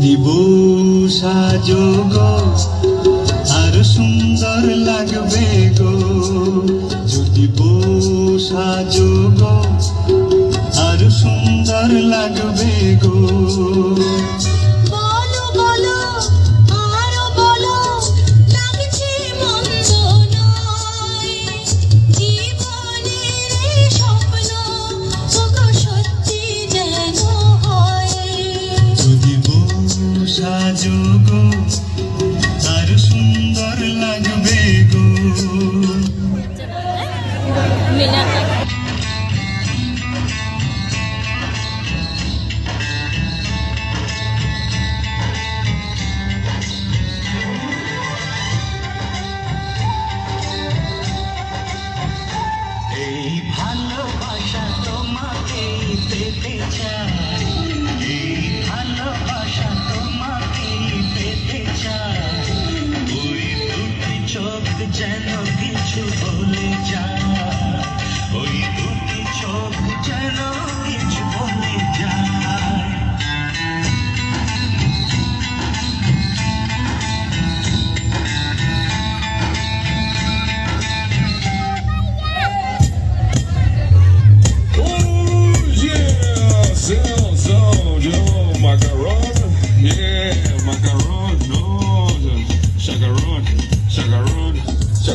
বিভূষা যোগ আর সুন্দর লাগবে গো। যদি বসা যোগ আর সুন্দর লাগবে গো। আর সুন্দর লাগবে এই ভালোবাসা তোমাকে পেতে চাই। যেন কিছু বলে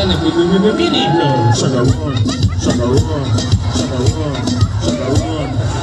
na nagbibibibibini ito. Sa gawon, sa gawon, sa gawon, sa gawon.